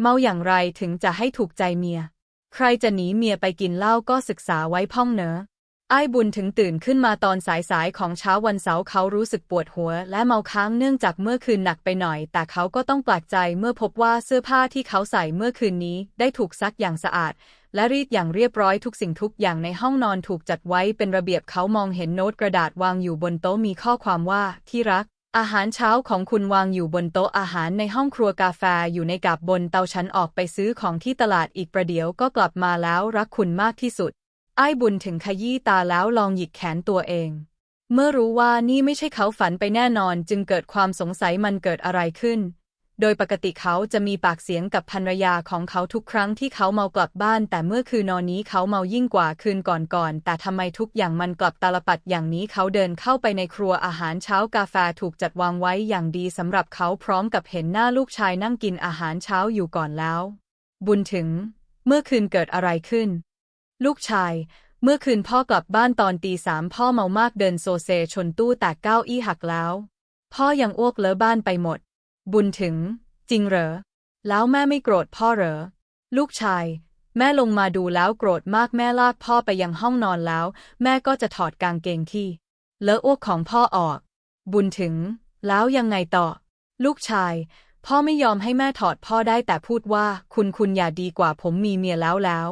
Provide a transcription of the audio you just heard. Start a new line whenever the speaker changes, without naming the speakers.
เมาอย่างไรถึงจะให้ถูกใจเมีย ใครจะหนีเมียไปกินเหล้าก็ศึกษาไว้พ่องเนอะไอ้บุญถึงตื่นขึ้นมาตอนสายๆของเช้าวันเสาร์เขารู้สึกปวดหัว และเมาค้างเนื่องจากเมื่อคืนหนักไปหน่อย แต่เขาก็ต้องแปลกใจเมื่อพบว่าเสื้อผ้าที่เขาใส่เมื่อคืนนี้ ได้ถูกซักอย่างสะอาด และรีดอย่างเรียบร้อยทุกสิ่งทุกอย่างในห้องนอนถูกจัดไว้เป็นระเบียบเขามองเห็นโน้ตกระดาษวางอยู่บนโต๊ะมีข้อความว่าที่รัก อาหารเช้าของคุณวางอยู่บนโต๊ะอาหารในห้องครัวกาแฟอยู่ในกาบบนเตาฉันออกไปซื้อของที่ตลาดอีกประเดี๋ยวก็กลับมาแล้วรักคุณมากที่สุด ไอ้บุญถึงขยี้ตาแล้วลองหยิกแขนตัวเอง เมื่อรู้ว่านี่ไม่ใช่เขาฝันไปแน่นอนจึงเกิดความสงสัยมันเกิดอะไรขึ้น โดยปกติเขาจะมีปากเสียงกับภรรยาของเขาทุกครั้งที่เขาเมากลับบ้าน แต่เมื่อคืนนอนนี้เขาเมายิ่งกว่าคืนก่อนๆ แต่ทำไมทุกอย่างมันกลับตาลปัดอย่างนี้เขาเดินเข้าไปในครัวอาหารเช้ากาแฟถูกจัดวางไว้อย่างดีสำหรับเขาพร้อมกับเห็นหน้าลูกชายนั่งกินอาหารเช้าอยู่ก่อนแล้ว บุญถึง เมื่อคืนเกิดอะไรขึ้น ลูกชายเมื่อคืนพ่อกลับบ้านตอนตีสามพ่อเมามากเดินโซเซชนตู้แตกเก้าอี้หักแล้ว พ่อยังอ้วกเลอะบ้านไปหมด บุญถึง จริงเหรอ แล้วแม่ไม่โกรธพ่อเหรอ ลูกชาย แม่ลงมาดูแล้วโกรธมากแม่ลากพ่อไปยังห้องนอนแล้ว แม่ก็จะถอดกางเกงที่เลอะอ้วกของพ่อออก บุญถึง แล้วยังไงต่อ ลูกชาย พ่อไม่ยอมให้แม่ถอดพ่อได้แต่พูดว่าคุณคุณอย่าดีกว่าผมมีเมียแล้วแล้ว